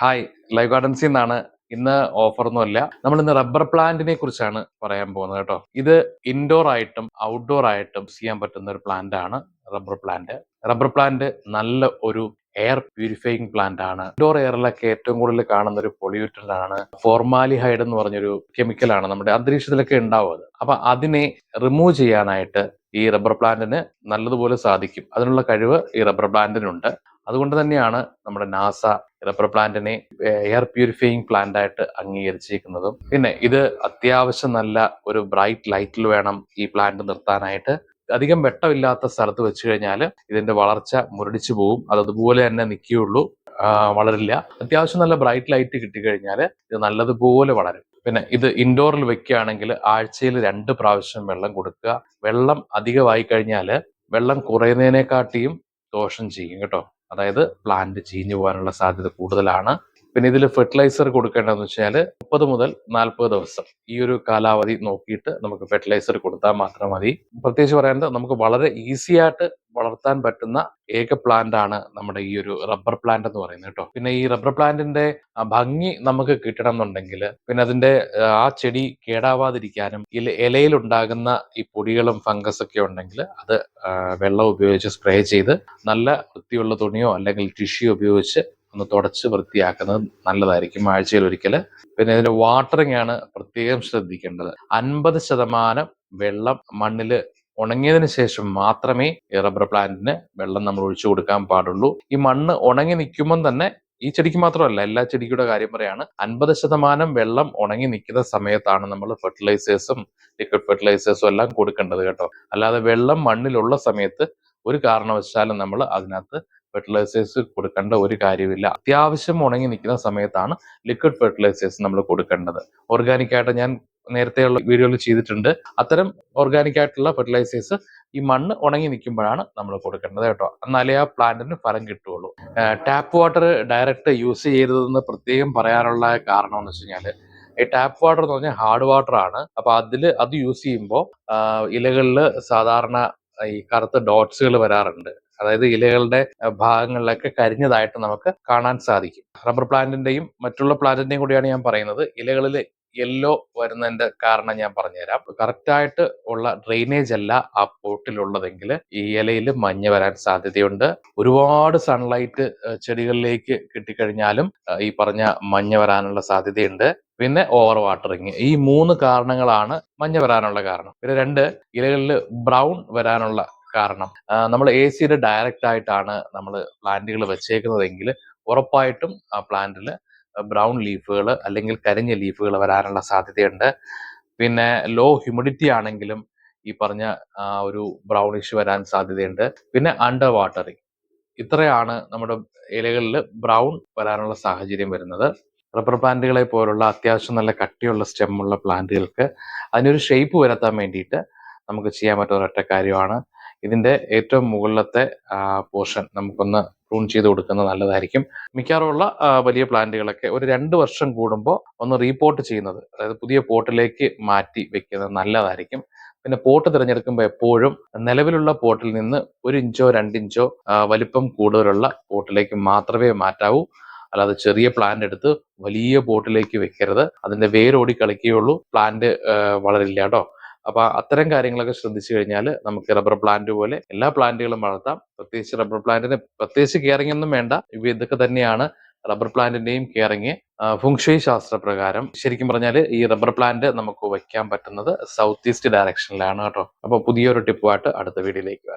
Hi live ഗാർഡൻസിൽ നിന്നാണ് ഇന്ന് ഓഫറൊന്നുമല്ല. നമ്മൾ ഇന്ന് റബ്ബർ പ്ലാന്റിനെ കുറിച്ചാണ് പറയാൻ പോകുന്നത് കേട്ടോ. ഇത് ഇൻഡോർ ആയിട്ടും ഔട്ട്ഡോർ ആയിട്ടും ചെയ്യാൻ പറ്റുന്ന ഒരു പ്ലാന്റ് ആണ് റബ്ബർ പ്ലാന്റ്. റബ്ബർ പ്ലാന്റ് നല്ല ഒരു എയർ പ്യൂരിഫൈയിങ് പ്ലാന്റ് ആണ്. ഇൻഡോർ എയറിലൊക്കെ ഏറ്റവും കൂടുതൽ കാണുന്ന ഒരു പൊള്യൂട്ടന്റ് ആണ്. ഫോർമാലിഹൈഡ് എന്ന് പറഞ്ഞൊരു കെമിക്കലാണ് നമ്മുടെ അന്തരീക്ഷത്തിലൊക്കെ ഉണ്ടാവും അത്. അപ്പൊ അതിനെ റിമൂവ് ചെയ്യാനായിട്ട് ഈ റബ്ബർ പ്ലാന്റിന് നല്ലതുപോലെ സാധിക്കും. അതിനുള്ള കഴിവ് ഈ റബ്ബർ പ്ലാന്റിനുണ്ട്. അതുകൊണ്ട് തന്നെയാണ് നമ്മുടെ നാസ റബ്ബർ പ്ലാന്റിനെ എയർ പ്യൂരിഫൈയിങ് പ്ലാന്റ് ആയിട്ട് അംഗീകരിച്ചിരിക്കുന്നതും. പിന്നെ ഇത് അത്യാവശ്യം നല്ല ഒരു ബ്രൈറ്റ് ലൈറ്റിൽ വേണം ഈ പ്ലാന്റ് നിർത്താനായിട്ട്. അധികം വെട്ടമില്ലാത്ത സ്ഥലത്ത് വെച്ച് കഴിഞ്ഞാൽ ഇതിന്റെ വളർച്ച മുരടിച്ചു പോകും അത് അതുപോലെ തന്നെ നിൽക്കുകയുള്ളൂ. വളരില്ല. അത്യാവശ്യം നല്ല ബ്രൈറ്റ് ലൈറ്റ് കിട്ടിക്കഴിഞ്ഞാൽ ഇത് നല്ലതുപോലെ വളരും. പിന്നെ ഇത് ഇൻഡോറിൽ വെക്കുകയാണെങ്കിൽ ആഴ്ചയിൽ രണ്ട് പ്രാവശ്യം വെള്ളം കൊടുക്കുക. വെള്ളം അധികമായി കഴിഞ്ഞാൽ വെള്ളം കുറയുന്നതിനെക്കാട്ടിയും ദോഷം ചെയ്യും കേട്ടോ. അതായത് പ്ലാന്റ് ചീഞ്ഞു പോകാനുള്ള സാധ്യത കൂടുതലാണ്. പിന്നെ ഇതിൽ ഫെർട്ടിലൈസർ കൊടുക്കേണ്ടതെന്ന് വെച്ചാൽ മുപ്പത് മുതൽ നാൽപ്പത് ദിവസം ഈ ഒരു കാലാവധി നോക്കിയിട്ട് നമുക്ക് ഫെർട്ടിലൈസർ കൊടുത്താൽ മാത്രം മതി. പ്രത്യേകിച്ച് പറയുന്നത് നമുക്ക് വളരെ ഈസി ആയിട്ട് വളർത്താൻ പറ്റുന്ന ഏക പ്ലാന്റ് ആണ് നമ്മുടെ ഈ ഒരു റബ്ബർ പ്ലാന്റ് എന്ന് പറയുന്നത് കേട്ടോ. പിന്നെ ഈ റബ്ബർ പ്ലാന്റിന്റെ ഭംഗി നമുക്ക് കിട്ടണം എന്നുണ്ടെങ്കിൽ പിന്നെ അതിന്റെ ആ ചെടി കേടാവാതിരിക്കാനും ഇലയിൽ ഉണ്ടാകുന്ന ഈ പൊടികളും ഫംഗസ് ഒക്കെ ഉണ്ടെങ്കിൽ അത് വെള്ളം ഉപയോഗിച്ച് സ്പ്രേ ചെയ്ത് നല്ല വൃത്തിയുള്ള തുണിയോ അല്ലെങ്കിൽ ടിഷ്യൂ ഉപയോഗിച്ച് ഒന്ന് തുടച്ച് വൃത്തിയാക്കുന്നത് നല്ലതായിരിക്കും ആഴ്ചയിൽ ഒരിക്കൽ. പിന്നെ ഇതിന്റെ വാട്ടറിംഗ് ആണ് പ്രത്യേകം ശ്രദ്ധിക്കേണ്ടത്. അൻപത് ശതമാനം വെള്ളം മണ്ണിൽ ഉണങ്ങിയതിന് ശേഷം മാത്രമേ ഈ റബ്ബർ പ്ലാന്റിന് വെള്ളം നമ്മൾ ഒഴിച്ചു കൊടുക്കാൻ പാടുള്ളൂ. ഈ മണ്ണ് ഉണങ്ങി നിൽക്കുമ്പം തന്നെ ഈ ചെടിക്ക് മാത്രമല്ല എല്ലാ ചെടിയുടെ കാര്യം പറയാണ് അൻപത് ശതമാനം വെള്ളം ഉണങ്ങി നിൽക്കുന്ന സമയത്താണ് നമ്മൾ ഫെർട്ടിലൈസേഴ്സും ലിക്വിഡ് ഫെർട്ടിലൈസേഴ്സും എല്ലാം കൊടുക്കേണ്ടത് കേട്ടോ. അല്ലാതെ വെള്ളം മണ്ണിലുള്ള സമയത്ത് ഒരു കാരണവശാലും നമ്മൾ അതിനകത്ത് ഫെർട്ടിലൈസേഴ്സ് കൊടുക്കേണ്ട ഒരു കാര്യമില്ല അത്യാവശ്യം ഉണങ്ങി നിൽക്കുന്ന സമയത്താണ് ലിക്വിഡ് ഫെർട്ടിലൈസേഴ്സ് നമ്മൾ കൊടുക്കേണ്ടത്. ഓർഗാനിക് ആയിട്ട് ഞാൻ നേരത്തെയുള്ള വീഡിയോയിൽ ചെയ്തിട്ടുണ്ട്. അത്തരം ഓർഗാനിക് ആയിട്ടുള്ള ഫെർട്ടിലൈസേഴ്സ് ഈ മണ്ണ് ഉണങ്ങി നിൽക്കുമ്പോഴാണ് നമ്മൾ കൊടുക്കേണ്ടത് കേട്ടോ. എന്നാലേ ആ പ്ലാന്റിന് ഫലം കിട്ടുകയുള്ളൂ. ടാപ്പ് വാട്ടർ ഡയറക്റ്റ് യൂസ് ചെയ്തതെന്ന് പ്രത്യേകം പറയാനുള്ള കാരണം എന്ന് വെച്ച് കഴിഞ്ഞാൽ ഈ ടാപ്പ് വാട്ടർ എന്ന് പറഞ്ഞാൽ ഹാർഡ് വാട്ടർ ആണ്. അപ്പൊ അതിൽ അത് യൂസ് ചെയ്യുമ്പോൾ ഇലകളിൽ സാധാരണ ഈ കറുത്ത ഡോട്ട്സുകൾ വരാറുണ്ട്. അതായത് ഇലകളുടെ ഭാഗങ്ങളിലൊക്കെ കരിഞ്ഞതായിട്ട് നമുക്ക് കാണാൻ സാധിക്കും. റബ്ബർ പ്ലാന്റിന്റെയും മറ്റുള്ള പ്ലാന്റിന്റെയും കൂടിയാണ് ഞാൻ പറയുന്നത്. ഇലകളിൽ യെല്ലോ വരുന്നതിന്റെ കാരണം ഞാൻ പറഞ്ഞുതരാം. കറക്റ്റ് ആയിട്ട് ഉള്ള ഡ്രെയിനേജ് അല്ല ആ പോട്ടിലുള്ളതെങ്കിൽ ഈ ഇലയിൽ മഞ്ഞ് വരാൻ സാധ്യതയുണ്ട്. ഒരുപാട് സൺലൈറ്റ് ചെടികളിലേക്ക് കിട്ടിക്കഴിഞ്ഞാലും ഈ പറഞ്ഞ മഞ്ഞ് വരാനുള്ള സാധ്യതയുണ്ട്. പിന്നെ ഓവർ വാട്ടറിങ് ഈ മൂന്ന് കാരണങ്ങളാണ് മഞ്ഞ വരാനുള്ള കാരണം. പിന്നെ രണ്ട് ഇലകളിൽ ബ്രൗൺ വരാനുള്ള കാരണം നമ്മൾ എ സിയുടെ ഡയറക്റ്റ് ആയിട്ടാണ് നമ്മൾ പ്ലാന്റുകൾ വെച്ചേക്കുന്നതെങ്കിൽ ഉറപ്പായിട്ടും ആ പ്ലാന്റിൽ ബ്രൗൺ ലീഫുകൾ അല്ലെങ്കിൽ കരിഞ്ഞ ലീഫുകൾ വരാനുള്ള സാധ്യതയുണ്ട്. പിന്നെ ലോ ഹ്യൂമിഡിറ്റി ആണെങ്കിലും ഈ പറഞ്ഞ ഒരു ബ്രൗണിഷ് വരാൻ സാധ്യതയുണ്ട്. പിന്നെ അണ്ടർ വാട്ടറിങ് ഇത്രയാണ് നമ്മുടെ ഇലകളിൽ ബ്രൗൺ വരാനുള്ള സാഹചര്യം വരുന്നത്. റബ്ബർ പ്ലാന്റുകളെ പോലുള്ള അത്യാവശ്യം നല്ല കട്ടിയുള്ള സ്റ്റെമ്മുള്ള പ്ലാന്റുകൾക്ക് അതിനൊരു ഷേപ്പ് വരുത്താൻ വേണ്ടിയിട്ട് നമുക്ക് ചെയ്യാൻ പറ്റുന്ന ഒരൊറ്റ കാര്യമാണ്. ഇതിന്റെ ഏറ്റവും മുകളിലത്തെ പോർഷൻ നമുക്കൊന്ന് പ്രൂൺ ചെയ്ത് കൊടുക്കുന്നത് നല്ലതായിരിക്കും. മിക്കവാറുമുള്ള വലിയ പ്ലാന്റുകളൊക്കെ ഒരു രണ്ട് വർഷം കൂടുമ്പോൾ ഒന്ന് റീപോർട്ട് ചെയ്യുന്നത് അതായത് പുതിയ പോട്ടിലേക്ക് മാറ്റി വെക്കുന്നത് നല്ലതായിരിക്കും. പിന്നെ പോട്ട് തിരഞ്ഞെടുക്കുമ്പോൾ എപ്പോഴും നിലവിലുള്ള പോട്ടിൽ നിന്ന് ഒരു ഇഞ്ചോ രണ്ടിഞ്ചോ വലിപ്പം കൂടുതലുള്ള പോട്ടിലേക്ക് മാത്രമേ മാറ്റാവൂ. അല്ലാതെ ചെറിയ പ്ലാന്റ് എടുത്ത് വലിയ പോട്ടിലേക്ക് വെക്കരുത്. അതിന്റെ വേരോടി കളിക്കുകയുള്ളൂ പ്ലാന്റ് വളരില്ല കേട്ടോ. അപ്പൊ അത്തരം കാര്യങ്ങളൊക്കെ ശ്രദ്ധിച്ചു കഴിഞ്ഞാൽ നമുക്ക് റബ്ബർ പ്ലാന്റ് പോലെ എല്ലാ പ്ലാന്റുകളും വളർത്താം. പ്രത്യേകിച്ച് റബ്ബർ പ്ലാന്റിന് പ്രത്യേകിച്ച് കെയറിംഗ് ഒന്നും വേണ്ട. ഇവ ഇതൊക്കെ തന്നെയാണ് റബ്ബർ പ്ലാന്റിന്റെയും കെയറിങ് ഫുങ്ഷയി ശാസ്ത്രപ്രകാരം. ശരിക്കും പറഞ്ഞാൽ ഈ റബ്ബർ പ്ലാന്റ് നമുക്ക് വയ്ക്കാൻ പറ്റുന്നത് സൗത്ത് ഈസ്റ്റ് ഡയറക്ഷനിലാണ് കേട്ടോ. അപ്പോൾ പുതിയൊരു ടിപ്പുമായിട്ട് അടുത്ത വീഡിയോയിലേക്ക് വരാം.